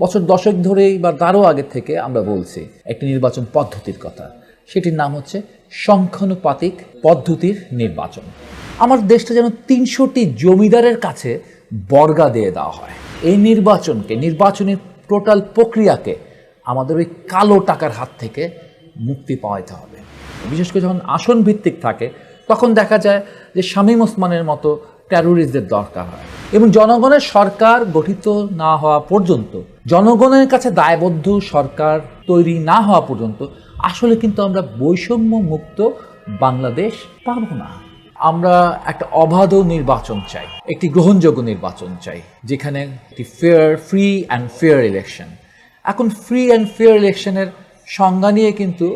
বছর দশক ধরেই বা তারও আগে থেকে আমরা বলছি একটি নির্বাচন পদ্ধতির কথা। সেটির নাম হচ্ছে সংখ্যানুপাতিক পদ্ধতির নির্বাচন। আমার দেশটা যেন তিনশোটি জমিদারের কাছে বর্গা দিয়ে দেওয়া হয়। এই নির্বাচনকে, নির্বাচনের টোটাল প্রক্রিয়াকে আমাদের ওই কালো টাকার হাত থেকে মুক্তি পাওয়াইতে হবে। বিশেষ করে যখন আসন ভিত্তিক থাকে, তখন দেখা যায় যে শামীম ওসমানের মতো টেরোরিস্টদের দরকার হয়। এবং জনগণের সরকার গঠিত না হওয়া পর্যন্ত, জনগণের কাছে দায়বদ্ধ সরকার তৈরি না হওয়া পর্যন্ত আসলে কিন্তু আমরা বৈষম্য মুক্ত বাংলাদেশ পাবো না। আমরা একটা অবাধ নির্বাচন চাই, একটি গ্রহণযোগ্য নির্বাচন চাই, যেখানে একটি fair free and fair election এখন ফ্রি অ্যান্ড ফেয়ার ইলেকশনের সংজ্ঞা নিয়ে কিন্তু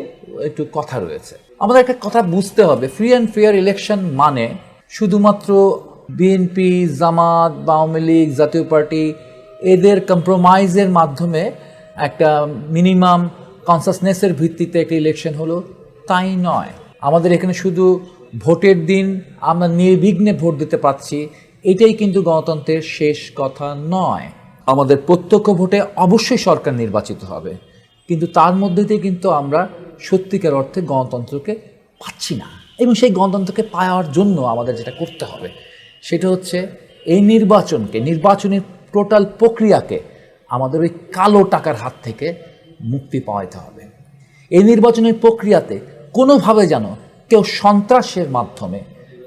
একটু কথা রয়েছে। আমাদের একটা কথা বুঝতে হবে ফ্রি অ্যান্ড ফেয়ার ইলেকশন মানে শুধুমাত্র বিএনপি জামাত বা আওয়ামী লীগ, জাতীয় পার্টি, এদের কম্প্রোমাইজের মাধ্যমে একটা মিনিমাম কনসাসনেসের ভিত্তিতে একটা ইলেকশন হলো। তাই নয়। আমাদের এখানে শুধু ভোটের দিন আমরা নির্বিঘ্নে ভোট দিতে পারছি, এটাই কিন্তু গণতন্ত্রের শেষ কথা নয়। আমাদের প্রত্যক্ষ ভোটে অবশ্যই সরকার নির্বাচিত হবে, কিন্তু তার মধ্যে দিয়ে কিন্তু আমরা সত্যিকার অর্থে গণতন্ত্রকে পাচ্ছি না। এবং সেই গণতন্ত্রকে পাওয়ার জন্য আমাদের যেটা করতে হবে সেটা হচ্ছে এই নির্বাচনকে নির্বাচনের টোটাল প্রক্রিয়াকে আমাদের ওই কালো টাকার হাত থেকে মুক্তি পাওয়াইতে হবে। এই নির্বাচনের প্রক্রিয়াতে কোনোভাবে যেন কেউ সন্ত্রাসের মাধ্যমে,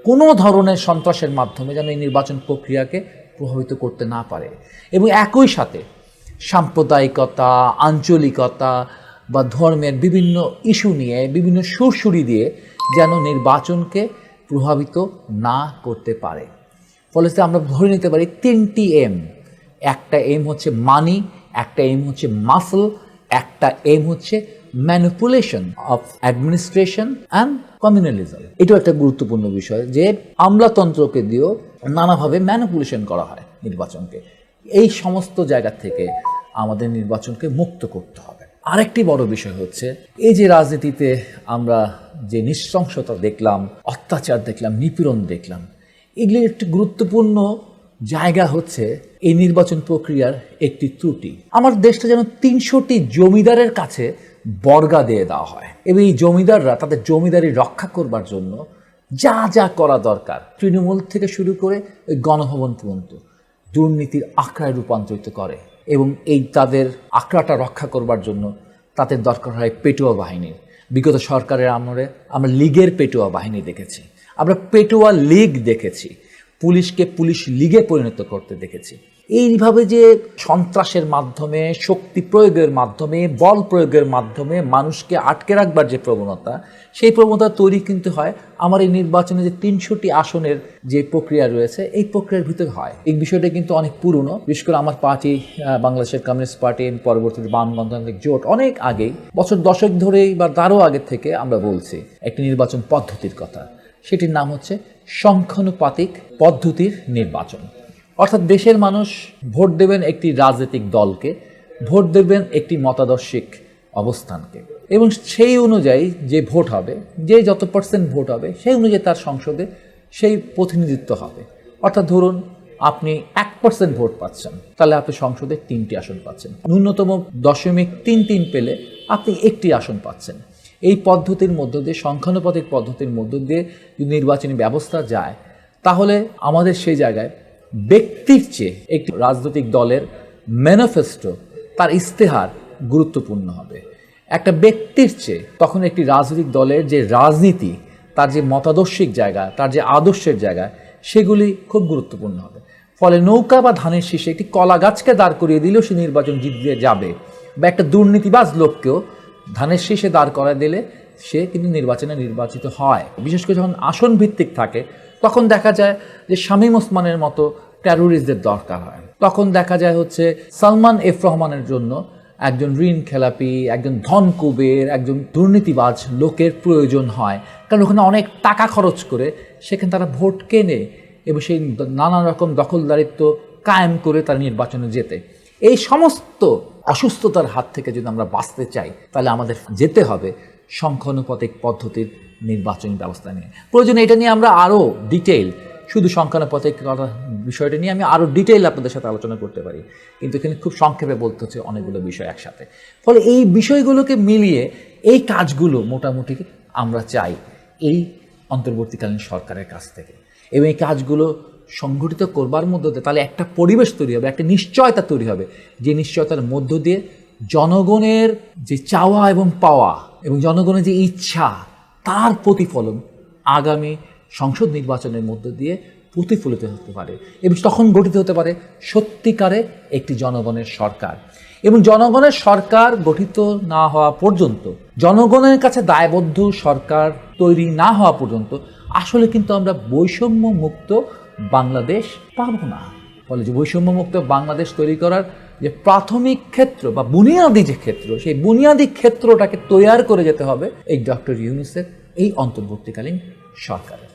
কোনো ধরনের সন্ত্রাসের মাধ্যমে যেন এই নির্বাচন প্রক্রিয়াকে প্রভাবিত করতে না পারে। এবং একই সাথে সাম্প্রদায়িকতা, আঞ্চলিকতা বা ধর্মের বিভিন্ন ইস্যু নিয়ে, বিভিন্ন সুরসুরি দিয়ে যেন নির্বাচনকে প্রভাবিত না করতে পারে। ফলে আমরা ধরে নিতে পারি তিনটি এম একটা এম হচ্ছে মানি একটা এম হচ্ছে মাসল একটা এম হচ্ছে manipulation of administration and communalism এটাও একটা গুরুত্বপূর্ণ বিষয় যে আমলাতন্ত্রকে দিয়েও নানাভাবে ম্যানিপুলেশন করা হয় নির্বাচনকে। এই সমস্ত জায়গা থেকে আমাদের নির্বাচনকে মুক্ত করতে হবে। আরেকটি বড় বিষয় হচ্ছে এই যে রাজনীতিতে আমরা যে নৃশংসতা দেখলাম, অত্যাচার দেখলাম, নিপীড়ন দেখলাম এগুলির একটি গুরুত্বপূর্ণ জায়গা হচ্ছে এই নির্বাচন প্রক্রিয়ার একটি ত্রুটি। আমার দেশটা যেন তিনশোটি জমিদারের কাছে বর্গা দিয়ে দেওয়া হয়। এবং এই জমিদাররা তাদের জমিদারি রক্ষা করবার জন্য যা যা করা দরকার, তৃণমূল থেকে শুরু করে ওই গণভবন পর্যন্ত দুর্নীতির আখড়ায় রূপান্তরিত করে এবং এই তাদের আখড়াটা রক্ষা করবার জন্য তাদের দরকার হয় পেটুয়া বাহিনীর। বিগত সরকারের আমলে আমরা লীগের পেটুয়া বাহিনী দেখেছি। আমরা পেটোয়া লীগ দেখেছি, পুলিশকে পুলিশ লিগে পরিণত করতে দেখেছি। এইভাবে যে সন্ত্রাসের মাধ্যমে, শক্তি প্রয়োগের মাধ্যমে, বল প্রয়োগের মাধ্যমে মানুষকে আটকে রাখবার যে প্রবণতা, সেই প্রবণতা তৈরি কিন্তু হয়। আমার এই নির্বাচনে যে তিনশোটি আসনের যে প্রক্রিয়া রয়েছে, এই প্রক্রিয়ার ভিতরে হয়। এই বিষয়টা কিন্তু অনেক পুরনো। বিশেষ করে আমার পার্টি বাংলাদেশের কমিউনিস্ট পার্টি পরবর্তীতে বাম গণতান্ত্রিক জোট, অনেক আগেই, বছর দশক ধরেই বা তারও আগে থেকে আমরা বলছি, একটি নির্বাচন পদ্ধতির কথা। সেটির নাম হচ্ছে সংখ্যানুপাতিক পদ্ধতির নির্বাচন। অর্থাৎ দেশের মানুষ ভোট দেবেন একটি রাজনৈতিক দলকে, ভোট দেবেন একটি মতাদর্শিক অবস্থানকে। এবং সেই অনুযায়ী যে ভোট হবে, যে যত পার্সেন্ট ভোট হবে, সেই অনুযায়ী তার সংসদে সেই প্রতিনিধিত্ব হবে। অর্থাৎ ধরুন, আপনি এক পার্সেন্ট ভোট পাচ্ছেন, তাহলে আপনি সংসদে তিনটি আসন পাচ্ছেন। ন্যূনতম দশমিক তিন তিন পেলে আপনি একটি আসন পাচ্ছেন। এই পদ্ধতির মধ্য দিয়ে, সংখ্যানুপাতিক পদ্ধতির মধ্য দিয়ে যদি নির্বাচনী ব্যবস্থা যায়, তাহলে আমাদের সেই জায়গায় ব্যক্তির চেয়ে একটি রাজনৈতিক দলের ম্যানিফেস্টো তার ইস্তেহার গুরুত্বপূর্ণ হবে। একটা ব্যক্তির চেয়ে তখন একটি রাজনৈতিক দলের যে রাজনীতি, তার যে মতাদর্শিক জায়গা, তার যে আদর্শের জায়গা, সেগুলি খুব গুরুত্বপূর্ণ হবে। ফলে নৌকা বা ধানের শীষে একটি কলা গাছকে দাঁড় করিয়ে দিলেও সে নির্বাচন জিততে যাবে বা একটা দুর্নীতিবাজ লোককেও ধানের শীষে দাঁড় করা দিলে সে কিন্তু নির্বাচনে নির্বাচিত হয়। বিশেষ করে যখন আসন ভিত্তিক থাকে, তখন দেখা যায় যে শামীম ওসমানের মতো টেরোরিস্টদের দরকার হয়। তখন দেখা যায় হচ্ছে সালমান এফ রহমানের জন্য একজন ঋণ খেলাপি, একজন ধন কুবের, একজন দুর্নীতিবাজ লোকের প্রয়োজন হয়। কারণ ওখানে অনেক টাকা খরচ করে সেখানে তারা ভোট কেনে এবং সেই নানা রকম দখলদারিত্ব কায়েম করে তারা নির্বাচনে যেতে। এই সমস্ত অসুস্থতার হাত থেকে যদি আমরা বাঁচতে চাই, তাহলে আমাদের যেতে হবে সংখ্যানুপাতিক পদ্ধতির নির্বাচনী ব্যবস্থা নিয়ে। প্রয়োজনে এটা নিয়ে আমরা আরও ডিটেইল শুধু সংখ্যানুপাতিক বিষয়টা নিয়ে আমি আরও ডিটেইল আপনাদের সাথে আলোচনা করতে পারি। কিন্তু এখানে খুব সংক্ষেপে বলতে হচ্ছে অনেকগুলো বিষয় একসাথে। ফলে এই বিষয়গুলোকে মিলিয়ে এই কাজগুলো মোটামুটি আমরা চাই এই অন্তর্বর্তীকালীন সরকারের কাছ থেকে। এবং এই কাজগুলো সংগঠিত করবার মধ্য দিয়ে তাহলে একটা পরিবেশ তৈরি হবে, একটা নিশ্চয়তা তৈরি হবে, যে নিশ্চয়তার মধ্য দিয়ে জনগণের যে চাওয়া এবং পাওয়া এবং জনগণের যে ইচ্ছা, তার প্রতিফলন আগামী সংসদ নির্বাচনের মধ্য দিয়ে প্রতিফলিত হতে পারে এবং তখন গঠিত হতে পারে সত্যিকারে একটি জনগণের সরকার। এবং জনগণের সরকার গঠিত না হওয়া পর্যন্ত, জনগণের কাছে দায়বদ্ধ সরকার তৈরি না হওয়া পর্যন্ত, আসলে কিন্তু আমরা বৈষম্য মুক্ত বাংলাদেশ পাব না। ফলে যে বৈষম্যমুক্ত বাংলাদেশ তৈরি করার যে প্রাথমিক ক্ষেত্র বা বুনিয়াদি যে ক্ষেত্র, সেই বুনিয়াদি ক্ষেত্রটাকে তৈয়ার করে যেতে হবে এই ডক্টর ইউনিসেফ এই অন্তর্বর্তীকালীন সরকারের।